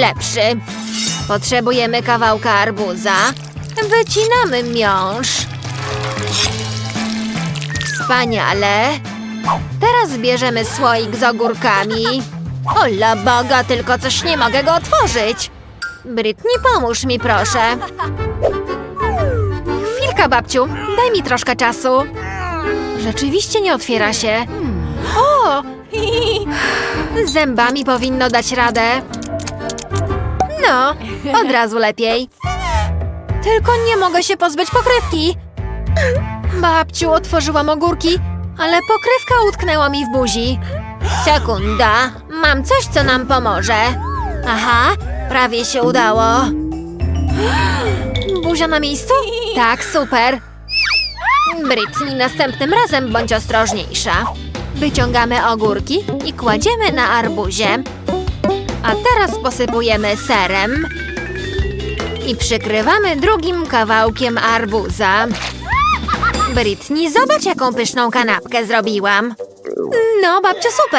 lepszy. Potrzebujemy kawałka arbuza. Wycinamy miąższ. Wspaniale. Teraz bierzemy słoik z ogórkami. Ola Boga, tylko coś nie mogę go otworzyć. Britney, pomóż mi proszę. Chwilka, babciu. Daj mi troszkę czasu. Rzeczywiście nie otwiera się. O! Zębami powinno dać radę. No, od razu lepiej. Tylko nie mogę się pozbyć pokrywki. Babciu, otworzyłam ogórki, ale pokrywka utknęła mi w buzi. Sekunda, mam coś, co nam pomoże. Aha, prawie się udało. Buzia na miejscu? Tak, super. Britney, następnym razem bądź ostrożniejsza. Wyciągamy ogórki i kładziemy na arbuzie. A teraz posypujemy serem. I przykrywamy drugim kawałkiem arbuza. Britney, zobacz jaką pyszną kanapkę zrobiłam. No, babcia, super.